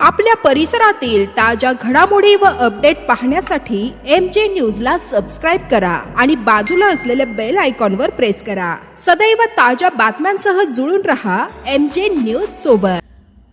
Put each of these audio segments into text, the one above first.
आपल्या परिसरातील ताज्या घडामोडी व अपडेट पाहण्यासाठी एम जे न्यूजला सबस्क्राईब करा आणि बाजूला असलेल्या बेल आयकॉनवर प्रेस करा. सदैव ताज्या बातम्यांसह जुळून रहा एम जे न्यूज सोबत.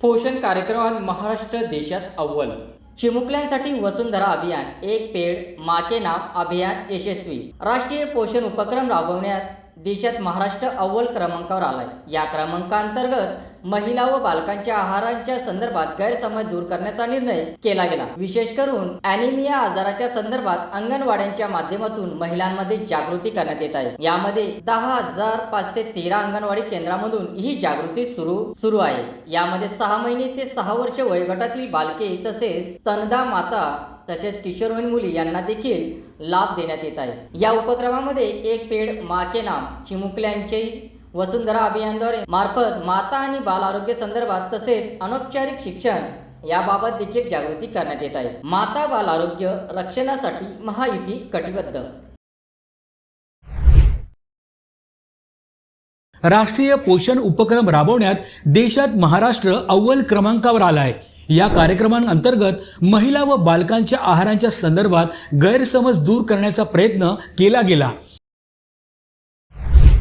पोषण कार्यक्रमात महाराष्ट्र देशात अव्वल. चिमुकल्यांसाठी वसुंधरा अभियान एक पेड माके नाव अभियान यशस्वी. राष्ट्रीय पोषण उपक्रम राबवण्यात देशात महाराष्ट्र अव्वल क्रमांकावर आलाय. या क्रमांकांतर्गत महिला व बालकांच्या आहारांच्या संदर्भात गैरसमज दूर करण्याचा निर्णय केला गेला. विशेष करून अॅनिमिया आजाराच्या संदर्भात अंगणवाड्यांच्या माध्यमातून महिलांमध्ये जागृती करण्यात येत आहे. यामध्ये दहा हजार पाचशे तेरा अंगणवाडी केंद्रामधून ही जागृती सुरू सुरू आहे. यामध्ये सहा महिने ते सहा वर्ष वयोगटातील बालके तसेच स्तनदा माता तसेच किशोरवयीन मुली यांना देखील लाभ देण्यात येत आहे. या उपक्रमामध्ये एक पेड माके नाम चिमुकल्यांचे वसुंधरा अभियानद्वारे मार्फत माता आणि बाल आरोग्य संदर्भात तसेच अनौपचारिक शिक्षण याबाबत देखील जागृती करण्यात येत आहे. माता बाल आरोग्य रक्षणासाठी महायुती कटिबद्ध. राष्ट्रीय पोषण उपक्रम राबवण्यात देशात महाराष्ट्र अव्वल क्रमांकावर आलाय. या कार्यक्रमांतर्गत महिला व बालकांच्या आहारांच्या संदर्भात गैरसमज दूर करण्याचा प्रयत्न केला गेला.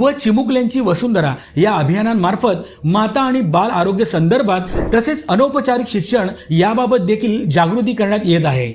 व चिमुकल्यांची वसुंधरा या अभियानांमार्फत माता आणि बाल आरोग्य संदर्भात तसेच अनौपचारिक शिक्षण याबाबत देखील जागृती करण्यात येत आहे.